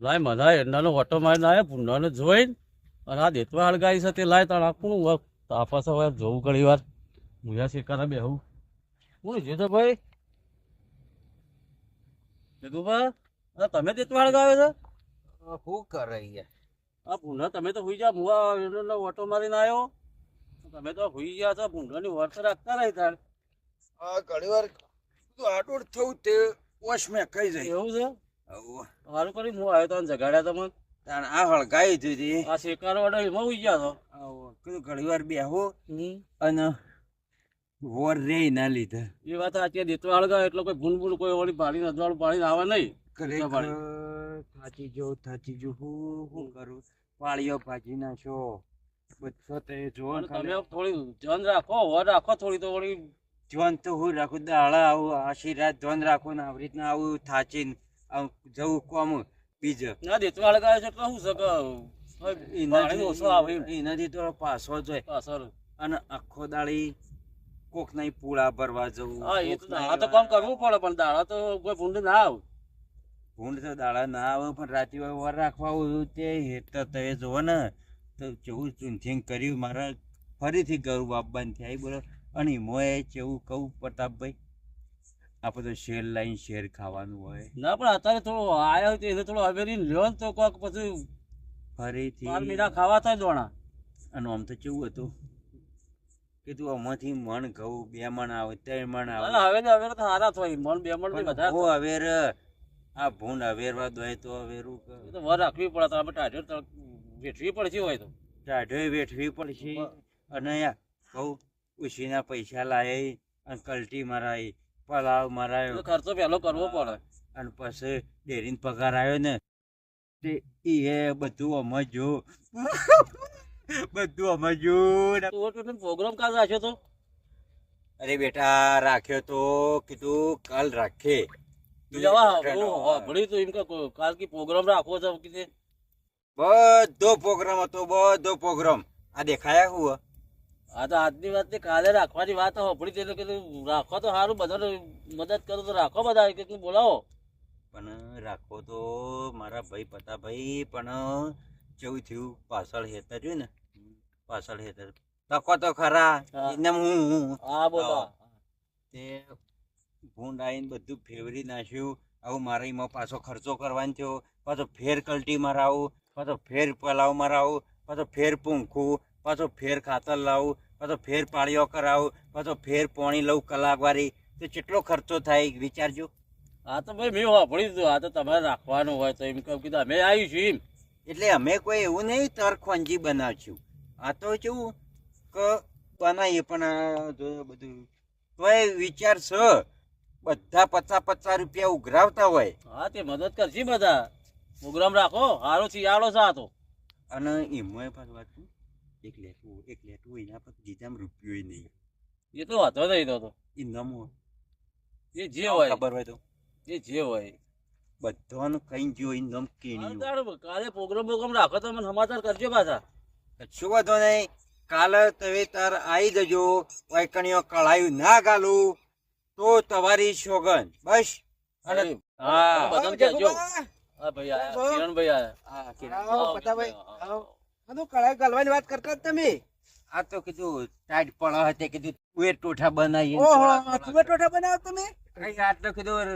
લાય મજા એરંડાનો ઓટો મારીને આવ્યા પૂંડાને જોઈને અને આ દેતવા હળગાઈ છે તે લાય તાણ આપણું તાપસ હવે જોવું ઘણી વાર. મુયા શેકાના બેહું. કોણ છે તો ભાઈ દેતુભા તમે દેતવા હળગાવે છે? શું કરે આ પૂંડા તમે તો હોઈ જા મુવા એનો ઓટો મારીને આવ્યો તમે તો હોઈ ગયા છો ભૂંડાની વર્ષ રાખતા રહી તાણ. આ ઘણી વાર તું આટોડ થયું તે વશ મેં કઈ જાય. એવું છે. સારું કરી હું આવ્યો તો જગાડ્યા તમે તાણ આ હળગાઈ દીધી. આ શેકાનો ઓર્ડર એમાં ગયા તો. કીધું ઘણી વાર બેહો અને વોર રે ના લીધે. એ વાત સાચી. દેતવા હળગાવે એટલે કોઈ ભૂન ભૂન કોઈ વળી પાણી નજવાળું પાણી આવે નહીં. થાચી જો થાચી જો. હું શું કરું? પાળીઓ ભાજી નાખો. બધો તે જો અને તમે થોડી ધ્યાન રાખો વર રાખો થોડી તો વળી. જોન તો હું રાખું. દાડા આવું આશીર્વાદ રાત રાખો ને આવી રીતના આવું થાચીને જવું કોમ બીજ. ના દેતવા હળગાવે છે તો શું છે કે પાણી ઓછો આવે. એનાથી તો પાછો જોય. પાછળ. અને આખો દાડી કોક નહીં પૂળા ભરવા જવું હા એ તો દાડા તો કામ કરવું પડે પણ દાડા તો કોઈ ભૂંડ ના આવે. ભૂંડ તો દાડા ના આવે પણ રાતે વાર રાખવા આવું તે હેત તો તમે જોવો ને. તો જેવું ચૂંથિંગ કર્યું મારા ફરીથી ગરું બંધ થયા બોલો. અને મોએ જેવું કહું પ્રતાપભાઈ આપણે તો શેર લાઈન શેર ખાવાનું હોય. ના પણ અત્યારે થોડો આયા તો એને થોડું અવેરીને લ્યો ને તો કોક પછી ફરીથી બાર મીઠા ખાવા થાય દોણા. અને આમ તો કેવું હતું? કે તું આમાંથી મણ ઘઉં બે મણ આવે ત્રણ મણ આવે. હવે તો હવે તો સારા થાય મણ બે મણ બધા પણ વધારે હું અવેર આ ભૂંડ અવેરવા દોય તો અવેરું એ તો વર રાખવી પડે તો આપણે ટાઢે તો વેઠવી પડશે હોય તો. ટાઢોય વેઠવી પડશે. અને કહું ઉછીના પૈસા લાય અને કલટી મરાય. પલાવ મરાયો. ખર્ચો પહેલો કરવો પડે. અને પછી ડેરીને પગાર આવ્યો ને તે એ બધું સમજો બધું અમે જો પ્રોગ્રામ કાલ રાખ્યો તો? અરે બેટા રાખ્યો તો કીધું કાલ રાખે. ભણી તો એમ કે કાલ કી પ્રોગ્રામ રાખવો છે કીધે બધો પ્રોગ્રામ હતો બધો પ્રોગ્રામ આ દેખાયા હું? આ તો આજની વાત કાલે રાખવાની વાત હોપડી તે કીધું રાખો તો સારું બધાને મદદ કરો તો રાખો બધા કે બોલાવો. પણ રાખો તો મારા ભાઈ પતાભાઈ પણ જેવું થયું પાછળ હેતર જોયું ને પાછળ હેતર. તકો તો ખરા. એને હું આ હા બોલા. તે ભૂંડ આવીને બધું ફેવરી નાખ્યું આવું મારે એમાં પાછો ખર્ચો કરવાનો થયો પાછો ફેર કલટી મારાવું પાછો ફેર પલાવ મારાવું પાછો ફેર પૂંખું પાછો ફેર ખાતર લાવું પાછો ફેર પાળીઓ કરાવું પાછો ફેર પોણી લઉં કલાકવારી. તો કેટલો ખર્ચો થાય વિચારજો. હા તો ભાઈ મેં વાપર્યું દીધું આ તો તમારે રાખવાનું હોય તો એમ કહું કીધું અમે આવ્યું છું એમ. એટલે અમે કોઈ એવું નહીં તરખવાનજી બનાવશું. આ તો કેવું કે બનાવીએ પણ આ જો બધું. તોય વિચાર છે બધા પચાસ પચાસ રૂપિયા ઉઘરાવતા હોય. હા તે મદદ કરશે બધા. પ્રોગ્રામ રાખો સારો શિયાળો છે આ તો. અને એમાં પાછું વાત એક લેટું એક લેટું એના પર જીજામ રૂપિયો નહીં. એ તો વાંધો નહીં તો. એ નમો. એ જે હોય. ખબર હોય તો? એ જે હોય. બધાનું કઈ ગયો એ નમ કેણી કાલે પ્રોગ્રામ પ્રોગ્રામ રાખો તો મને સમાચાર કરજો પાછા. કશું વાંધો નહીં. કાલે તમે તાર આવી જજો વૈકણીઓ કળાયું ના ગાલું તો તમારી સોગન બસ. અને હા. બધા ભાઈ આયા કિરણભાઈ આયા. આ કિરણ. આવો, આવો, પતાભાઈ, આવો, તો કળાઈ ગાલવાની વાત કરતા તમે. આ તો કીધું ટાઈટ પડા હતી કીધું તુવેર ટોઠા બનાવી ઓહો ટોઠા બનાવો તમે? આટલું કીધું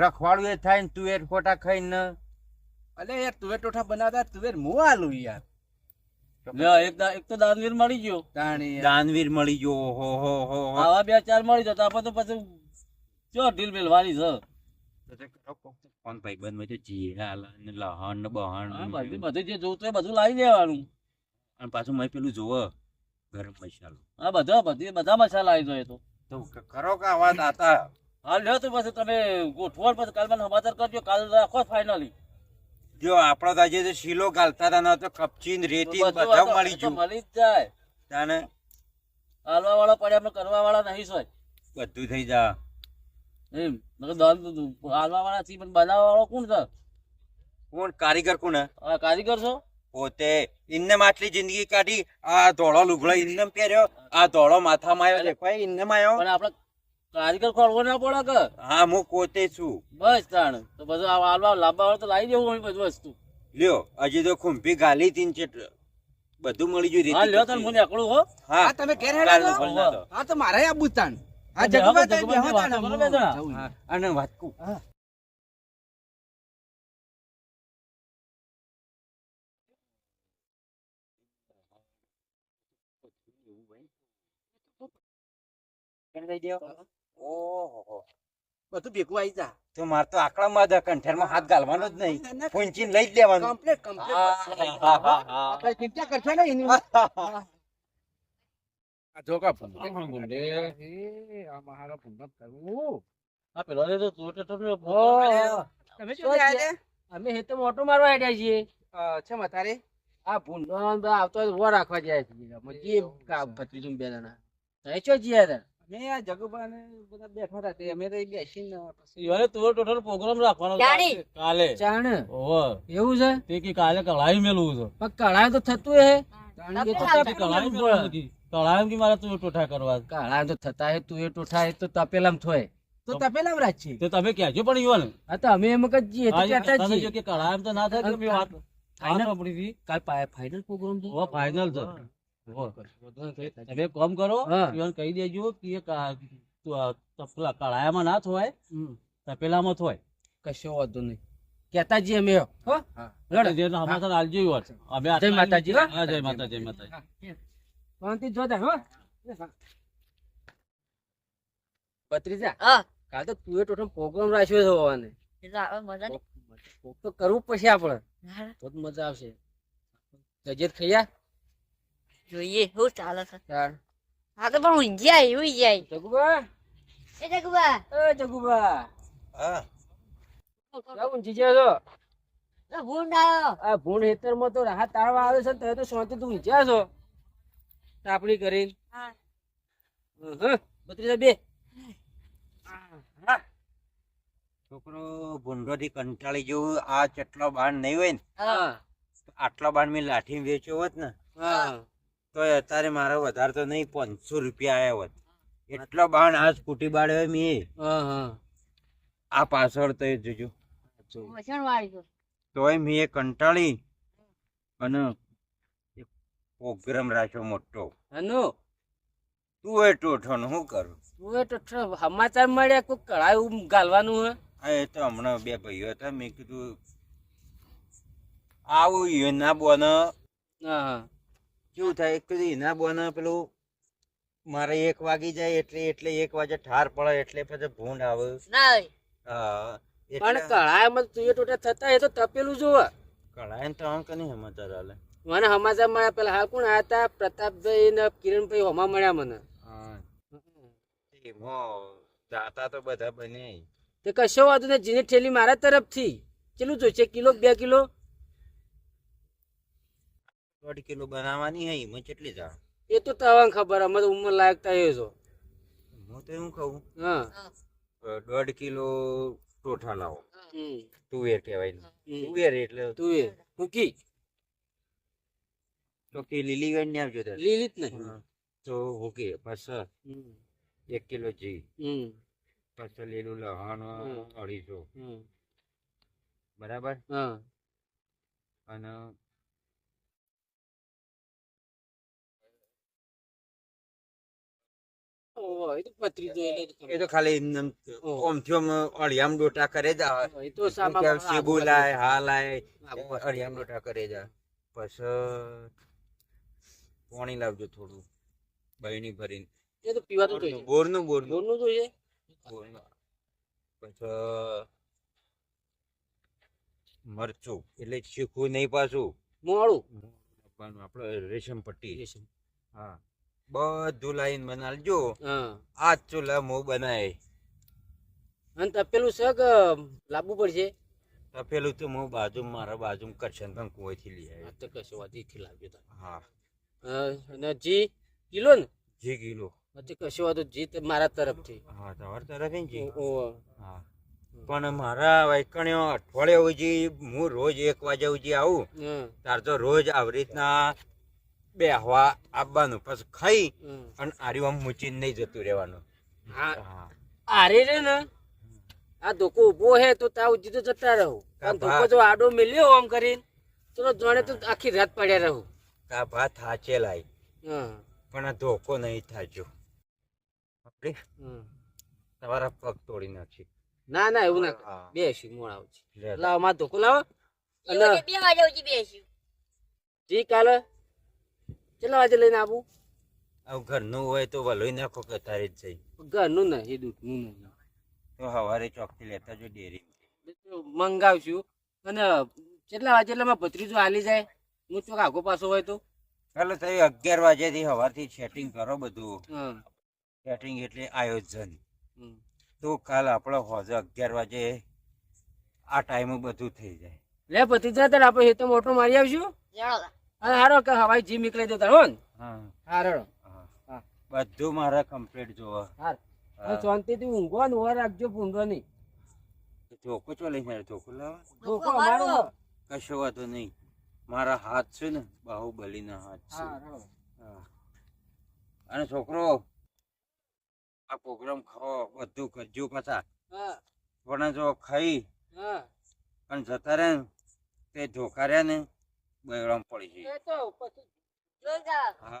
રખવાડું એ થાય ને તુવેર ખોટા ખાઈને. અલે યાર તુવેર ટોઠા બનાવતા તુવેર મુ આલું યાર. એક તો દાનવીર મળી ગયો. દાનવીર મળી ગયો હો હો હો આવા બે ચાર મળી જતા આપણે તો પછી ચો ઢીલ મેલવાની છે? કોણ ભાઈ બંધ હોય તો જીરા ને લહણ ને બહણ બધું બધું જે જોતું હોય બધું લાવી દેવાનું. અને પાછું મેં પેલું જોવો ગરમ મસાલો. હા બધા બધી બધા મસાલા આવી જાય તો. તો કરો કે આવા દાતા? હા લ્યો તો પછી તમે ગોઠવો પછી કાલ મને સમાચાર કરજો કાલ રાખો ફાઇનલી જો આપણો તો આજે શીલો ગાલતા હતા ના તો કપચી ને રેતી બધા મળી ગયું. મળી જ જાય. તાને? હાલવા વાળા પડ્યા કરવા વાળા નહીં સોય બધું થઈ જા. એમ. દાન હાલવા વાળા થી પણ બનાવવા વાળો કોણ છે? કોણ? કારીગર કોણ આ કારીગર છો? પોતે ઇન્ને આટલી જિંદગી કાઢી આ ધોળો લુગડો ઇન્ને પહેર્યો આ ધોળો માથામાં આવ્યો દેખાય ઇન્ને આવ્યો. પણ આપણે કારીગર ખોલવો ના પડે કે? હા હું પોતે છું. બસ તાણ. તો બધું આ હાલવા લાંબા વાળો તો લાવી દેવું હોય બધું વસ્તુ. લ્યો હજી તો ખુંભી ગાલી તીન ચેટ બધું મળી ગયું હા લ્યો તને મને એકલું હો. હા. તમે ઘેર. હા તો. મારે આબુ તાણ હા. તો બેહો, જગુભાઈ બેહો બે જણા. અને બધું ભેગું આવી જા. તો મારે તો આકડામાં કંઠેર કંઠેરમાં હાથ ગાલવાનો જ નહીં. પૂંચીને લઈ જ લેવાનું. કમ્પ્લીટ કમ્પ્લીટ હા, હા, હા, હા. આપણે ચિંતા કરશો ને એની આ જો કા ફોન એ આ મારો ફોન કરવું આ પેલો તો તું તમે તમે શું આયા અમે હેતે મોટો મારવા હેડ્યા છીએ. છે મતારે આ ભૂંડો આવતો તો વો રાખવા જાય છીએ અમે જે ભત્રીજું બે જણા. તમે ચો જીયા તા? અમે આ જગુબા ને બધા બેઠા હતા તે અમે તો બેસીને પછી ઈવાને તું ટોટલ પ્રોગ્રામ રાખવાનો કાલે. ચાણ ઓહો એવું છે? તે કે કાલે કળાઈ મેલવું છે. પણ કળાય તો થતું હે. કળાઈ નથી. કળાઈ કે મારા તું ટોઠા કરવા. કાળા તો થતા હે તું એ ટોઠા હે તો તપેલામ થોય. તો તપેલામ રાજ છે તે તમે કહેજો પણ ઈવાને. હા તો અમે એમ જીએ તો કહેતા તમે જ કે કળાઈ તો ના થાય કે મેં વાત કાલ ફાઇનલ પ્રોગ્રામ છે? ઓ ફાઇનલ છે તમે કોમ કરો હા. કહી દેજો કે કળાયામાં ના થોય તપેલામાં થોય. કશો વાંધો નહીં. કેતાજી અમે હો. અમે જય માતાજી, હા. જય માતા જય માતાજી. શાંતિ જોતા હો. પત્રીજા હા. કાલ તો તું એ ટોટલ પ્રોગ્રામ રાખ્યો છે હોવાને. એટલે આવે મજા નહીં કોક તો કરવું જ પડશે આપણે. તો જ મજા આવશે. તજિયત ખૈયા જોઈએ હું ચાલે છે. હા તો પણ ઊંઘી આવી ઊંઘી આવી જગુબા. એ જગુબા. એ જગુબા. હા. ક્યાં ઊંઘી છો ભૂંડ આવ્યો આ ભૂંડ હેતરમાં તો રાહત તાળવા આવે છે તો શાંતિ તું ઊંચ્યા છો તાપણી કરીને. હા. બે. છોકરો ભૂંડો થી કંટાળી જેવું આ ચટલો બાણ નહીં હોય ને? હા. આટલો બાણ મેં લાઠી વેચ્યો હોત ને હા. તો અત્યારે મારો વધારે તો નહીં પાંચસો રૂપિયા આવ્યા હોત. એટલો બાણ આ સ્કૂટી બાળ્યો મેં. હા હા. આ પાછળ તો જોજો. તોય મેં એ કંટાળી અને પ્રોગ્રામ રાખ્યો મોટો. હનુ? તું એ ટોઠો શું કરું? તું એ તો સમાચાર મળ્યા કોઈ કળાયું ગાલવાનું હે? હા એ તો હમણાં બે ભાઈઓ હતા મેં કીધું આવું એના બોન. હા હા. કેવું થાય? એક કીધું એના બોન. પેલું મારે એક વાગી જાય એટલે એટલે એક વાગે ઠાર પડે એટલે પછી ભૂંડ આવે. હા પણ કળાયામાં તું એ ટોટા થતા એ તો તપેલું જોવા. કળાય તો આમ કની સમાચાર હાલે મને સમાચાર મળ્યા પેલા. હાલ કોણ આયા હતા પ્રતાપભાઈ ને કિરણભાઈ હોમા મળ્યા મને. દાતા તો બધા બને. તે કશો વાંધો ને જીની ઠેલી મારા તરફથી. કેટલું જોઈશે? કિલો બે કિલો? દોઢ કિલો બનાવવાની હઈ એમાં કેટલી જા? એ તો તવાને ખબર અમે તો ઉંમર લાયક થાય છો હું તો એવું કહું. હા. દોઢ કિલો ટોઠા લાવો. તુવેર કહેવાય તુવેર એટલે તુવેર. મૂકી. તો કે લીલી ગાય ને આવજો તારે. લીલી જ નહીં. તો ઓકે પાછા એક કિલો ઘી. પાછા લીલું લહાણ. અઢીસો. બરાબર? અને એ તો ખાલી ઓમ અળિયામ ડોટા કરે જ આવે. તો શું સામા કે સેબુ લાય હા લાય અળિયામ ડોટા કરે જ પછી પાણી લાવજો થોડું બહેની ભરીને. એ તો પીવાતું જોઈએ. બોરનું બોરનું. બોરનું જોઈએ? બોરનું. પછી મરચું એટલે શીખવું નહીં પાછું. મોડું? પણ આપણે રેશમ પટ્ટી. હા. બધું લાઈન બનાવજો. આ ચૂલા મો બનાય. અને તપેલું સગ લાવવું પડશે? તપેલું તો હું બાજુ મારા બાજુ કરશન પણ કુવાથી લઈ આવ્યો. તો કશો વાત એથી લાવજો હા, અને જી કિલો ને? જી કિલો પછી કશું વાત જી મારા તરફથી. હા તમારા તરફ જી? ઓ, હા. પણ મારા વાયકણ્યો અઠવાડિયા સુધી હું રોજ એક વાગે સુધી આવું તાર તો રોજ આવી રીતના બે હવા આપવાનું પછી ખાઈ અને આર્યું આમ મૂચીને નહીં જતું રહેવાનું. હા. હા. આરે રે ને આ ધોકો ઊભો હે તો તા ઉજી તો જતા રહું. ધોકો. જો આડો મેલ્યો આમ કરીને તો તો જાણે તો આખી રાત પડ્યા રહો. કા ભાત હાચે લાય પણ આ ધોકો નહીં થાજો. તમારા પગ તોડી નાખી. ના ના એવું ના બેસી મોડ આવજે. લાવમાં ધોકો લાવો. અને બે વાગે ઉઠી બેસી જી કાલે? કેટલા વાગે લઈને આવું? આવું ઘરનું હોય તો વલોઈ નાખો કે તારે જ જઈ. ઘરનું નહીં દૂધનું નહીં. તો સવારે ચોકથી લેતા જો ડેરી મંગાવશું. અને કેટલા વાગે એટલે મારો ભત્રીજો આલી જાય? હું તો કાકો પાછો હોય તો. ચાલો તમે અગિયાર વાગ્યાથી સવારથી સેટિંગ કરો બધું. સેટિંગ એટલે આયોજન. તો કાલ આપણે હોજે અગિયાર વાગે આ ટાઈમે બધું થઈ જાય. લે ભત્રીજા તાર આપણે હેતો મોટો મારી આવશું હારો કે હવાઈ જીમ નીકળી દેતા હો ને હા. હારો હા. હા. બધું મારા કમ્પ્લીટ જોવો. હાર હા. શાંતિથી ઊંઘો ને ઓર રાખજો ભૂંડો નહીં. ધોકો ચો લઈને આવ્યો? લાવો ધોકો અમારો. કશો વાંધો નહીં. મારા હાથ છે ને બાહુબલીના હાથ છે. અને છોકરો આ પ્રોગ્રામ ખાઓ બધું કરજો પાછા. પણ જો ખાઈ અને જતા રહે તે ધોકા રહ્યા ને બહેરામ પડી જાઓ હા.